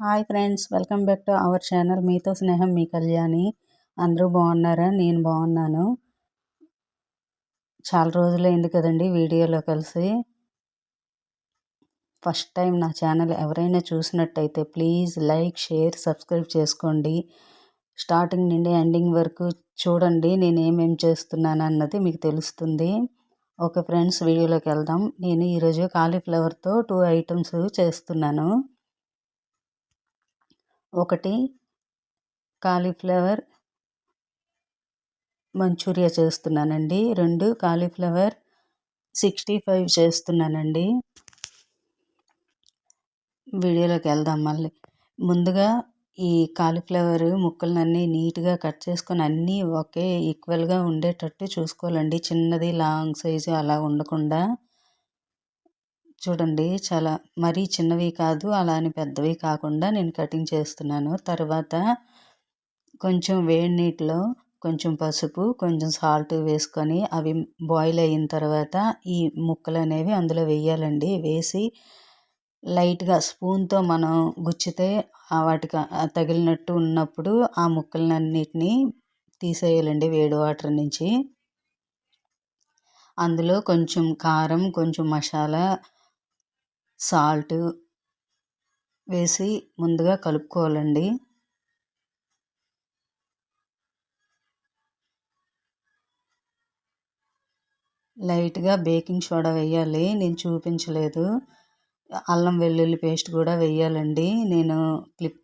Hi friends welcome back to our channel. మీతో స్నేహం మీ కళ్యాణి. అందరూ బాగున్నారా? నేను బాగున్నాను. చాలా రోజులైంది కదండి వీడియోలో కలిసి. ఫస్ట్ టైం నా ఛానల్ ఎవరైనా చూసినట్టయితే ప్లీజ్ లైక్ షేర్ సబ్స్క్రైబ్ చేసుకోండి. స్టార్టింగ్ నుండి ఎండింగ్ వరకు చూడండి నేను ఏమేమి చేస్తున్నాను అన్నది మీకు తెలుస్తుంది. ఓకే ఫ్రెండ్స్ వీడియోలోకి వెళ్దాం. నేను ఈరోజు కాలీఫ్లవర్తో టూ ఐటమ్స్ చేస్తున్నాను. ఒకటి కాలీఫ్లవర్ మంచూరియా చేస్తున్నానండి. రెండు కాలీఫ్లవర్ సిక్స్టీ ఫైవ్ చేస్తున్నానండి. వీడియోలోకి వెళ్దాం మళ్ళీ. ముందుగా ఈ కాలీఫ్లవర్ ముక్కలన్నీ నీట్గా కట్ చేసుకొని అన్నీ ఒకే ఈక్వల్గా ఉండేటట్టు చూసుకోవాలండి. చిన్నది లాంగ్ సైజు అలా ఉండకుండా. చూడండి చాలా మరీ చిన్నవి కాదు అలా అని పెద్దవి కాకుండా నేను కటింగ్ చేస్తున్నాను. తర్వాత కొంచెం వేడి నీటిలో కొంచెం పసుపు కొంచెం సాల్ట్ వేసుకొని అవి బాయిల్ అయిన తర్వాత ఈ ముక్కలు అనేవి అందులో వేయాలండి. వేసి లైట్గా స్పూన్తో మనం గుచ్చితే వాటికి తగిలినట్టు ఉన్నప్పుడు ఆ ముక్కలన్నిటిని తీసేయాలండి వేడి వాటర్ నుంచి. అందులో కొంచెం కారం కొంచెం మసాలా సాల్ట్ వేసి ముందుగా కలుపుకోవాలండి. లైట్గా బేకింగ్ సోడా వేయాలి. నేను చూపించలేదు. అల్లం వెల్లుల్లి పేస్ట్ కూడా వేయాలండి. నేను క్లిప్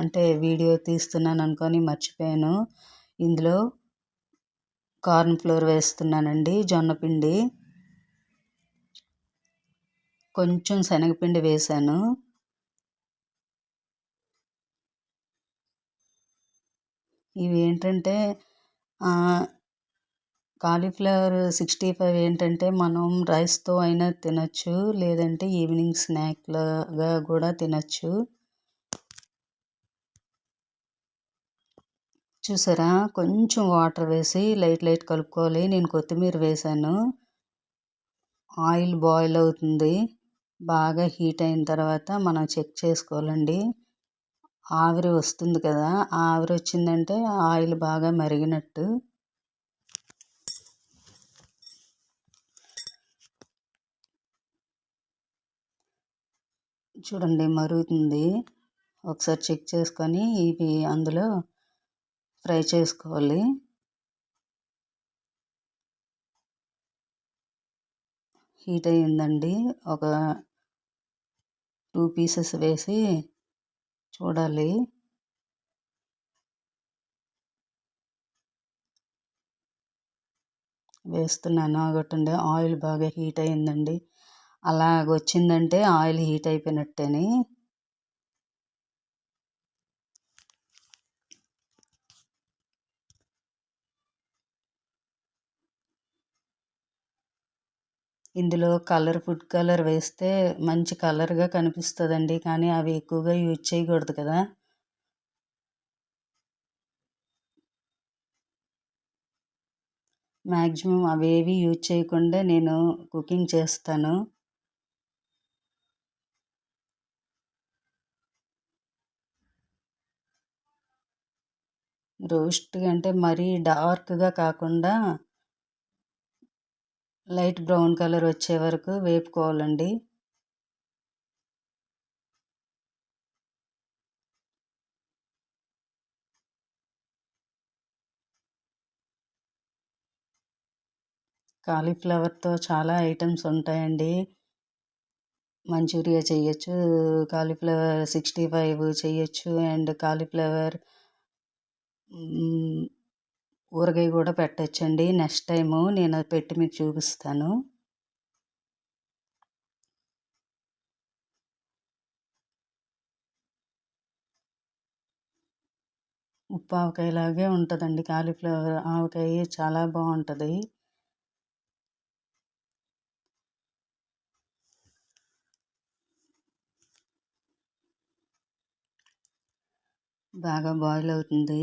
అంటే వీడియో తీస్తున్నాను అనుకొని మర్చిపోయాను. ఇందులో కార్న్ ఫ్లోర్ వేస్తున్నానండి. జొన్నపిండి కొంచెం శనగపిండి వేసాను. ఇవి ఏంటంటే కాలీఫ్లవర్ సిక్స్టీ ఫైవ్ ఏంటంటే మనం రైస్తో అయినా తినచ్చు లేదంటే ఈవినింగ్ స్నాక్లాగా కూడా తినచ్చు. చూసారా? కొంచెం వాటర్ వేసి లైట్ లైట్ కలుపుకోవాలి. నేను కొత్తిమీర వేసాను. ఆయిల్ బాయిల్ అవుతుంది. బాగా హీట్ అయిన తర్వాత మనం చెక్ చేసుకోవాలండి. ఆవిరి వస్తుంది కదా ఆవిరి వచ్చిందంటే ఆయిల్ బాగా మరిగినట్టు. చూడండి మరుగుతుంది. ఒకసారి చెక్ చేసుకొని ఇవి అందులో ఫ్రై చేసుకోవాలి. హీట్ అయ్యిందండి. ఒక టూ పీసెస్ వేసి చూడాలి. వేస్తున్నాను ఆగొట్టండి. ఆయిల్ బాగా హీట్ అయిందండి. అలాగ వచ్చిందంటే ఆయిల్ హీట్ అయిపోయినట్టేని ఇందులో కలర్ ఫుడ్ కలర్ వేస్తే మంచి కలర్గా కనిపిస్తుందండి. కానీ అవి ఎక్కువగా యూజ్ చేయకూడదు కదా. మ్యాక్సిమం అవేవి యూజ్ చేయకుండా నేను కుకింగ్ చేస్తాను. రోస్ట్ అంటే మరీ డార్క్గా కాకుండా లైట్ బ్రౌన్ కలర్ వచ్చే వరకు వేపుకోవాలండి. కాలీఫ్లవర్తో చాలా ఐటమ్స్ ఉంటాయండి. మంచూరియా చేయొచ్చు కాలీఫ్లవర్ సిక్స్టీ ఫైవ్ చేయొచ్చు అండ్ కాలీఫ్లవర్ ఊరగాయ కూడా పెట్టచ్చండి. నెక్స్ట్ టైము నేను అది పెట్టి మీకు చూపిస్తాను. ఉప్పు ఆవకాయలాగే ఉంటుందండి. కాలీఫ్లవర్ ఆవకాయ చాలా బాగుంటుంది. బాగా బాయిల్ అవుతుంది.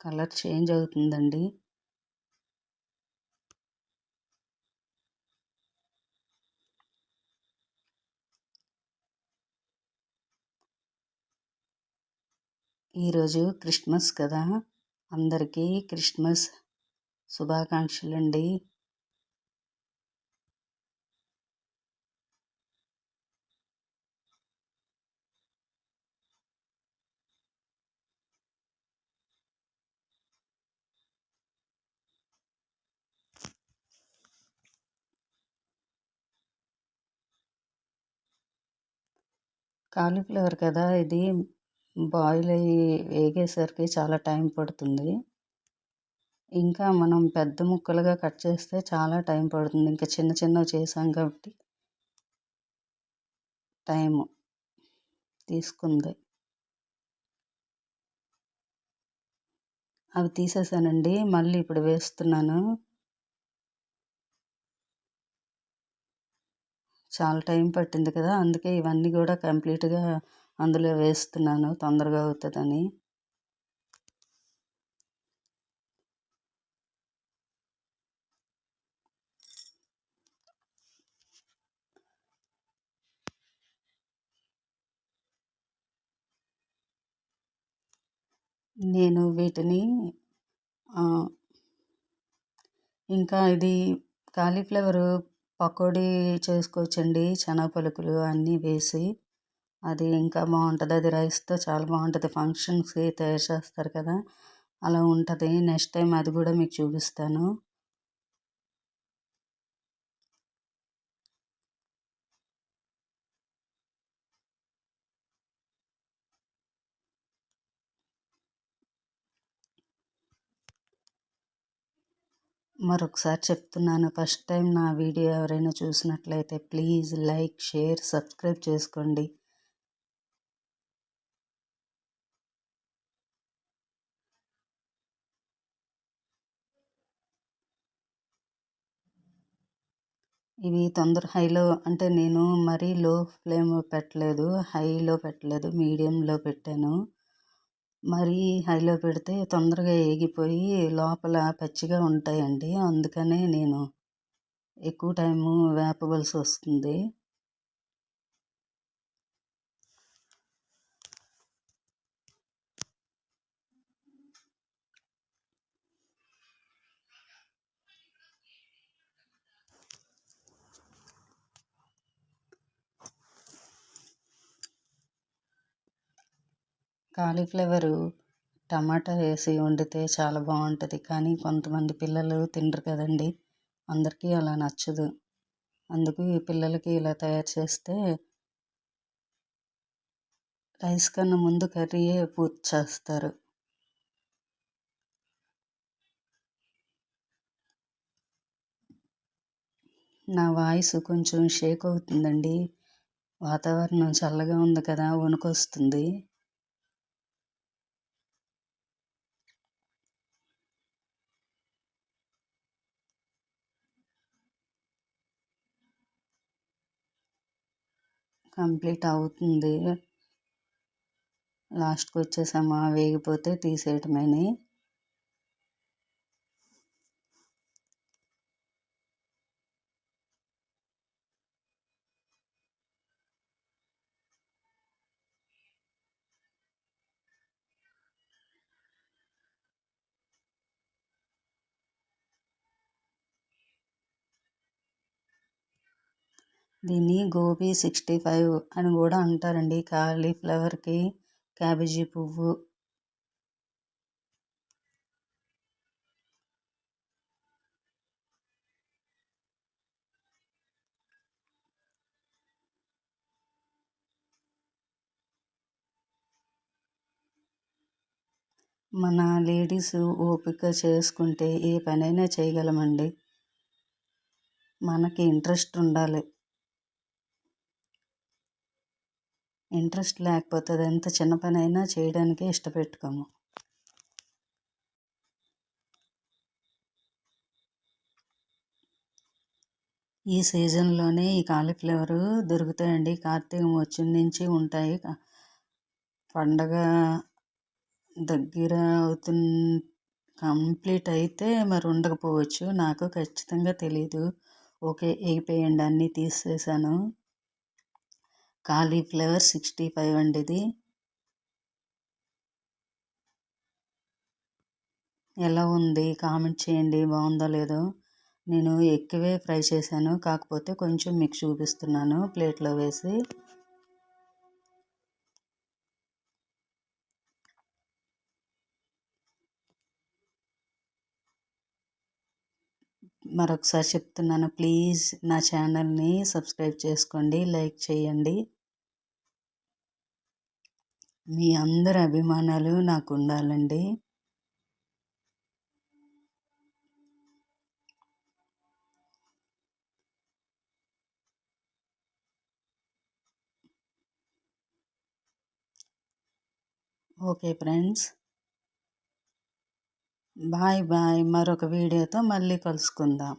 కలర్ చేంజ్ అవుతుందండి. ఈరోజు క్రిస్మస్ కదా. అందరికీ క్రిస్మస్ శుభాకాంక్షలండి. కాలీఫ్లవర్ కదా ఇది బాయిల్ అయ్యి వేగేసరికి చాలా టైం పడుతుంది. ఇంకా మనం పెద్ద ముక్కలుగా కట్ చేస్తే చాలా టైం పడుతుంది. ఇంకా చిన్న చిన్నవి చేసాం కాబట్టి టైము తీసుకుంది. అవి తీసేసానండి. మళ్ళీ ఇప్పుడు వేస్తున్నాను. చాలా టైం పట్టింది కదా అందుకే ఇవన్నీ కూడా కంప్లీట్గా అందులో వేస్తున్నాను తొందరగా అవుతుందని. నేను వీటిని ఇంకా ఇది కాలీఫ్లవరు పకోడీ చేసుకోవచ్చండి శనగ పలుకులు అన్నీ వేసి. అది ఇంకా బాగుంటుంది. అది రైస్తో చాలా బాగుంటుంది. ఫంక్షన్స్కి తయారు చేస్తారు కదా. అలా ఉంటుంది. నెక్స్ట్ టైం అది కూడా మీకు చూపిస్తాను. మరొకసారి చెప్తున్నాను. ఫస్ట్ టైం నా వీడియో ఎవరైనా చూసినట్లయితే ప్లీజ్ లైక్ షేర్ సబ్స్క్రైబ్ చేసుకోండి. ఇవి తొందర హైలో అంటే నేను మరీ లో ఫ్లేమ్ పెట్టలేదు. హైలో పెట్టలేదు. మీడియంలో పెట్టాను. మరీ హైలో పెడితే తొందరగా ఏగిపోయి లోపల పచ్చిగా ఉంటాయండి. అందుకనే నేను ఎక్కువ టైము వేపవలసి వస్తుంది. కాలీఫ్లవరు టమాటా వేసి వండితే చాలా బాగుంటుంది. కానీ కొంతమంది పిల్లలు తినరు కదండి. అందరికీ అలా నచ్చదు. అందుకు ఈ పిల్లలకి ఇలా తయారు చేస్తే రైస్ కన్నా ముందు కర్రీయే పూర్తి చేస్తారు. నా వాయిస్ కొంచెం షేక్ అవుతుందండి. వాతావరణం చల్లగా ఉంది కదా వణుకొస్తుంది. కంప్లీట్ అవుతుంది. లాస్ట్కి వచ్చేసామా? వేగిపోతే తీసేయటమేని. దీన్ని గోబీ సిక్స్టీ ఫైవ్ అని కూడా అంటారండి. కాలీఫ్లవర్కి క్యాబేజీ పువ్వు. మన లేడీస్ ఓపిక చేసుకుంటే ఏ పనైనా చేయగలమండి. మనకి ఇంట్రెస్ట్ ఉండాలి. ఇంట్రెస్ట్ లేకపోతే అది ఎంత చిన్న పని అయినా చేయడానికే ఇష్టపెట్టుకోము. ఈ సీజన్లోనే ఈ కాలీఫ్లవర్ దొరుకుతాయండి. కార్తీక వచ్చిన నుంచి ఉంటాయి. పండగ దగ్గర అవుతున్న కంప్లీట్ అయితే మరి ఉండకపోవచ్చు. నాకు ఖచ్చితంగా తెలీదు. ఓకే అయిపోయండి. అన్నీ తీసేసాను. కాలీఫ్లవర్ సిక్స్టీ ఫైవ్ అండి ఇది. ఎలా ఉంది? కామెంట్ చేయండి. బాగుందో లేదో? నేను ఎక్కువే ఫ్రై చేశాను. కాకపోతే కొంచెం మీకు చూపిస్తున్నాను. ప్లేట్లో వేసి. మరొకసారి చెప్తున్నాను. ప్లీజ్ నా ఛానల్ని సబ్స్క్రైబ్ చేసుకోండి. లైక్ చేయండి. మీ అందరి అభిమానాలు నాకు ఉండాలండి ఓకే ఫ్రెండ్స్. Bye bye. మరొక వీడియోతో మళ్ళీ కలుసుకుందాం.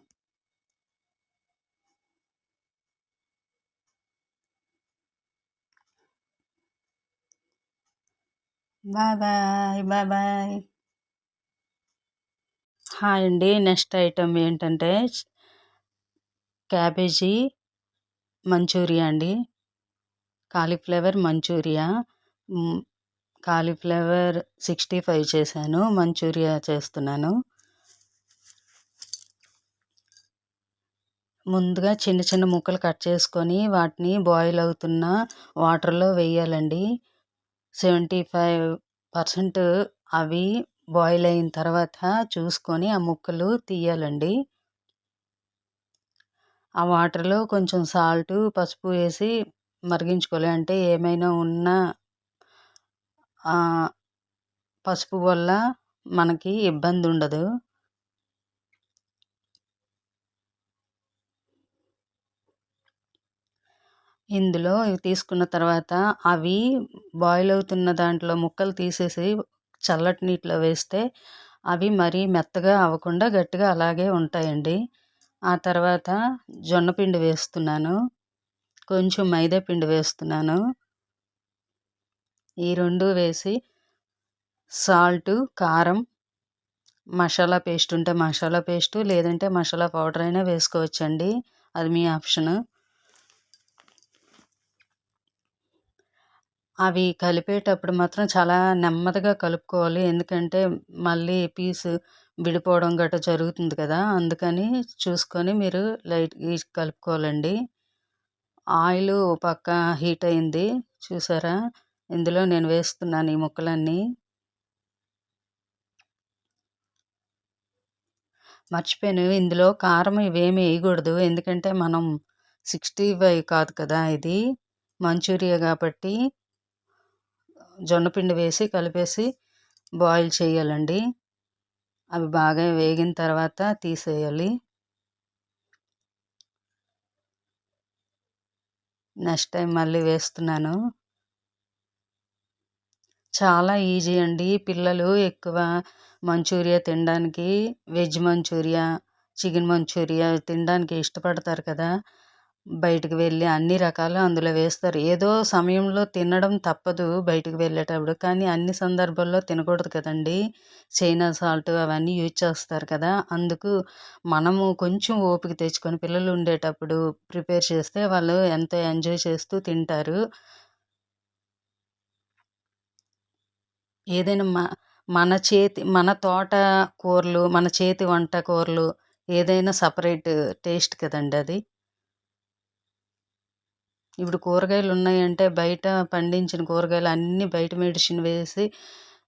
Bye bye bye. Bye hi అండి. నెక్స్ట్ ఐటమ్ ఏంటంటే క్యాబేజీ మంచూరియా అండి. Cauliflower Manchuria. Cauliflower sixty five చేశాను. మంచూరియా చేస్తున్నాను. ముందుగా చిన్న చిన్న ముక్కలు కట్ చేసుకొని వాటిని బాయిల్ అవుతున్న వాటర్లో వేయాలండి. సెవెంటీ ఫైవ్ పర్సెంట్ అవి బాయిల్ అయిన తర్వాత చూసుకొని ఆ ముక్కలు తీయాలండి. ఆ వాటర్లో కొంచెం సాల్ట్ పసుపు వేసి మరిగించుకోవాలి. అంటే ఏమైనా ఉన్నా పసుపు వల్ల మనకి ఇబ్బంది ఉండదు ఇందులో ఇవి తీసుకున్న తర్వాత అవి బాయిల్ అవుతున్న దాంట్లో ముక్కలు తీసేసి చల్లటి నీటిలో వేస్తే అవి మరీ మెత్తగా అవ్వకుండా గట్టిగా అలాగే ఉంటాయండి. ఆ తర్వాత జొన్నపిండి వేస్తున్నాను. కొంచెం మైదా పిండి వేస్తున్నాను. ఈ రెండు వేసి సాల్టు కారం మసాలా పేస్ట్ ఉంటే మసాలా పేస్టు లేదంటే మసాలా పౌడర్ అయినా వేసుకోవచ్చండి. అది మీ ఆప్షను. అవి కలిపేటప్పుడు మాత్రం చాలా నెమ్మదిగా కలుపుకోవాలి. ఎందుకంటే మళ్ళీ పీసు విడిపోవడం గట్రా జరుగుతుంది కదా! అందుకని చూసుకొని మీరు లైట్ కలుపుకోవాలండి. ఆయిల్ పక్క హీట్ అయింది. చూసారా? ఇందులో నేను వేస్తున్నాను ఈ ముక్కలన్నీ. మర్చిపోయాను. ఇందులో కారం ఇవేమి వేయకూడదు. ఎందుకంటే మనం సిక్స్టీ ఫైవ్ కాదు కదా! ఇది మంచూరియా కాబట్టి జొన్నపిండి వేసి కలిపేసి బాయిల్ చేయాలండి. అవి బాగా వేగిన తర్వాత తీసేయాలి. నెక్స్ట్ టైం మళ్ళీ వేస్తున్నాను. చాలా ఈజీ అండి. పిల్లలు ఎక్కువ మంచూరియా తినడానికి వెజ్ మంచూరియా చికెన్ మంచూరియా తినడానికి ఇష్టపడతారు కదా. బయటకు వెళ్ళి అన్ని రకాలు అందులో వేస్తారు. ఏదో సమయంలో తినడం తప్పదు బయటకు వెళ్ళేటప్పుడు. కానీ అన్ని సందర్భాల్లో తినకూడదు కదండి. చైనా సాల్ట్ అవన్నీ యూజ్ చేస్తారు కదా. అందుకు మనము కొంచెం ఓపిక తెచ్చుకొని పిల్లలు ఉండేటప్పుడు ప్రిపేర్ చేస్తే వాళ్ళు ఎంతో ఎంజాయ్ చేస్తూ తింటారు. ఏదైనా మన చేతి మన తోట కూరలు మన చేతి వంట కూరలు ఏదైనా సపరేట్ టేస్ట్ కదండి అది. ఇప్పుడు కూరగాయలు ఉన్నాయంటే బయట పండించిన కూరగాయలు అన్నీ బయట మెడిసిన్ వేసి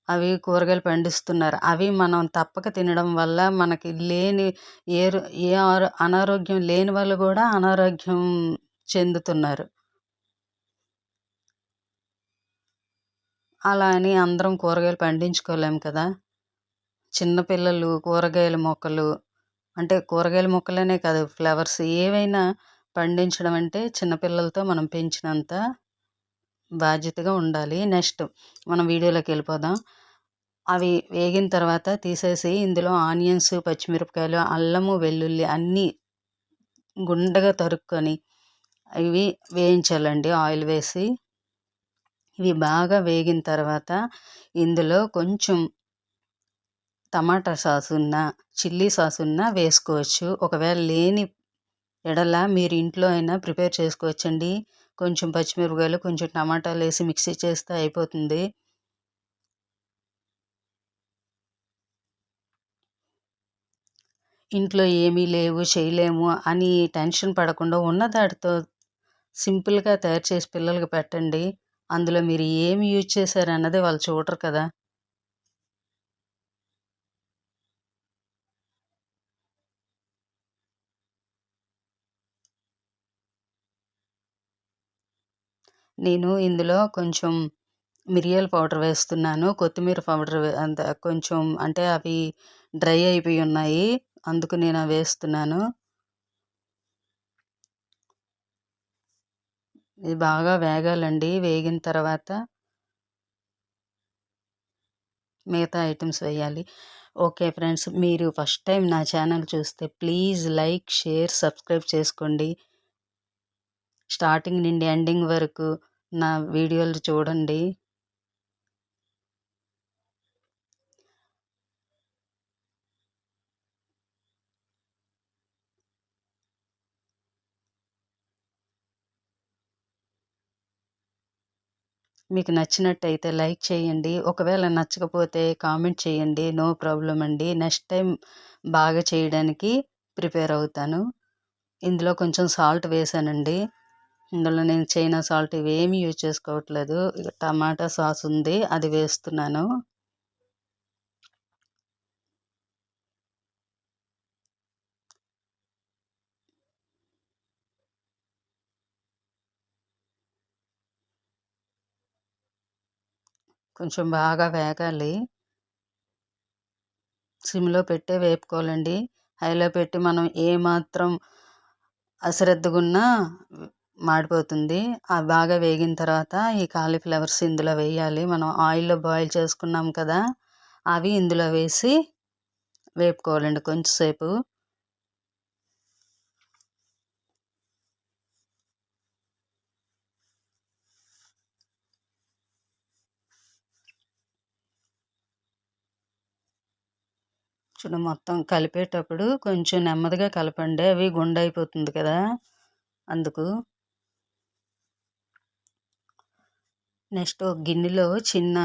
అవి కూరగాయలు పండిస్తున్నారు. అవి మనం తప్పక తినడం వల్ల మనకి లేని ఏ ఏ అనారోగ్యం లేని వాళ్ళు కూడా అనారోగ్యం చెందుతున్నారు. అలా అని అందరం కూరగాయలు పండించుకోలేము కదా. చిన్నపిల్లలు కూరగాయల మొక్కలు అంటే కూరగాయల మొక్కలనే కాదు ఫ్లవర్స్ ఏవైనా పండించడం అంటే చిన్నపిల్లలతో మనం పెంచినంత బాధ్యతగా ఉండాలి. నెక్స్ట్ మనం వీడియోలోకి వెళ్ళిపోదాం. అవి వేగిన తర్వాత తీసేసి ఇందులో ఆనియన్స్ పచ్చిమిరపకాయలు అల్లము వెల్లుల్లి అన్నీ గుండగా తరుక్కొని ఇవి వేయించాలండి. ఆయిల్ వేసి ఇవి బాగా వేగిన తర్వాత ఇందులో కొంచెం టమాటా సాస్ ఉన్న చిల్లీ సాస్ ఉన్న వేసుకోవచ్చు. ఒకవేళ లేని ఎడల మీరు ఇంట్లో అయినా ప్రిపేర్ చేసుకోవచ్చండి. కొంచెం పచ్చిమిరపకాయలు కొంచెం టమాటాలు వేసి మిక్సీ చేస్తే అయిపోతుంది. ఇంట్లో ఏమీ లేవు చేయలేము అని టెన్షన్ పడకుండా ఉన్న దాటితో సింపుల్గా తయారు చేసి పిల్లలకి పెట్టండి. అందులో మీరు ఏమి యూజ్ చేశారన్నది వాళ్ళు చూడరు కదా. నేను ఇందులో కొంచెం మిరియాల పౌడర్ వేస్తున్నాను. కొత్తిమీర పౌడర్ అంత కొంచెం అంటే అవి డ్రై అయిపోయి ఉన్నాయి. అందుకు నేను అవి వేస్తున్నాను. ఇది బాగా వేగాలండి. వేగిన తర్వాత మిగతా ఐటమ్స్ వేయాలి. ఓకే ఫ్రెండ్స్ మీరు ఫస్ట్ టైం నా ఛానల్ చూస్తే ప్లీజ్ లైక్ షేర్ సబ్స్క్రైబ్ చేసుకోండి. స్టార్టింగ్ నుండి ఎండింగ్ వరకు నా వీడియోలు చూడండి. మీకు నచ్చినట్టయితే లైక్ చేయండి. ఒకవేళ నచ్చకపోతే కామెంట్ చేయండి. నో ప్రాబ్లం అండి. నెక్స్ట్ టైం బాగా చేయడానికి ప్రిపేర్ అవుతాను. ఇందులో కొంచెం సాల్ట్ వేసానండి. ఇందులో నేను చైనా సాల్ట్ ఇవేమి యూజ్ చేసుకోవట్లేదు. టమాటా సాస్ ఉంది అది వేస్తున్నాను. కొంచెం బాగా వేగాలి. సిమ్లో పెట్టే వేపుకోవాలండి. హైలో పెట్టి మనం ఏమాత్రం అశ్రద్ధగున్నా మాడిపోతుంది. అవి బాగా వేగిన తర్వాత ఈ కాలీఫ్లవర్స్ ఇందులో వేయాలి. మనం ఆయిల్లో బాయిల్ చేసుకున్నాం కదా అవి ఇందులో వేసి వేపుకోవాలండి కొంచెంసేపు చూడు మొత్తం కలిపేటప్పుడు కొంచెం నెమ్మదిగా కలపండి. అవి గుండైపోతుంది కదా అందుకు. నెక్స్ట్ ఒక గిన్నెలో చిన్న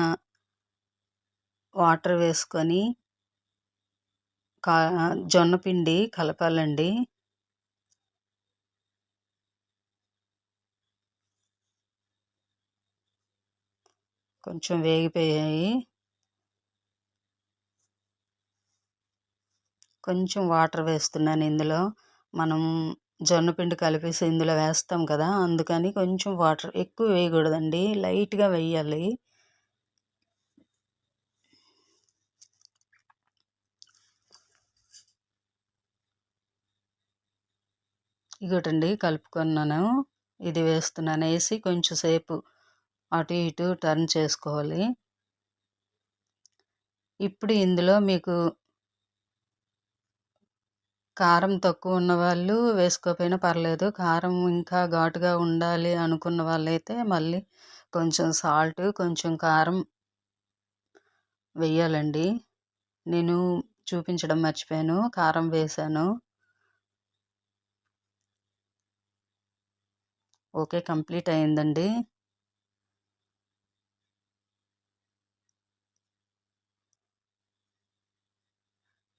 వాటర్ వేసుకొని కా జొన్న పిండి కలపాలండి. కొంచెం వేగిపోయాయి. కొంచెం వాటర్ వేస్తున్నాను ఇందులో. మనం జొన్న పిండి కలిపేసి ఇందులో వేస్తాం కదా అందుకని కొంచెం వాటర్ ఎక్కువ వేయకూడదండి. లైట్గా వేయాలి. ఇగోటండి కలుపుకున్నాను. ఇది వేస్తున్నాను. వేసి కొంచెం సేపు అటు ఇటు టర్న్ చేసుకోవాలి. ఇప్పుడు ఇందులో మీకు కారం తక్కువ ఉన్నవాళ్ళు వేసుకోకపోయినా పర్లేదు. కారం ఇంకా ఘాటుగా ఉండాలి అనుకున్న వాళ్ళైతే మళ్ళీ కొంచెం సాల్ట్ కొంచెం కారం వెయ్యాలండి నేను చూపించడం మర్చిపోయాను. కారం వేసాను. ఓకే కంప్లీట్ అయిందండి.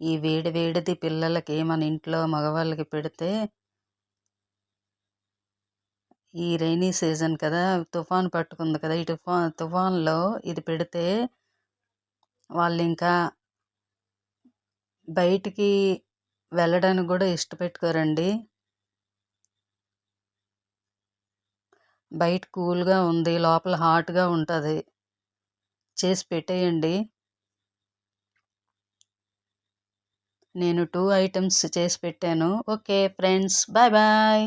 ఈ వేడి వేడిది పిల్లలకి మన ఇంట్లో మగవాళ్ళకి పెడితే ఈ రైనీ సీజన్ కదా తుఫాన్ పట్టుకుంది కదా. ఈ తుఫాన్ తుఫాన్లో ఇది పెడితే వాళ్ళు ఇంకా బయటికి వెళ్ళడానికి కూడా ఇష్టపెట్టుకోరండి. బయట కూల్గా ఉంది లోపల హాట్గా ఉంటుంది. చేసి పెట్టేయండి. నేను టూ ఐటమ్స్ చేసి పెట్టాను. Okay friends bye bye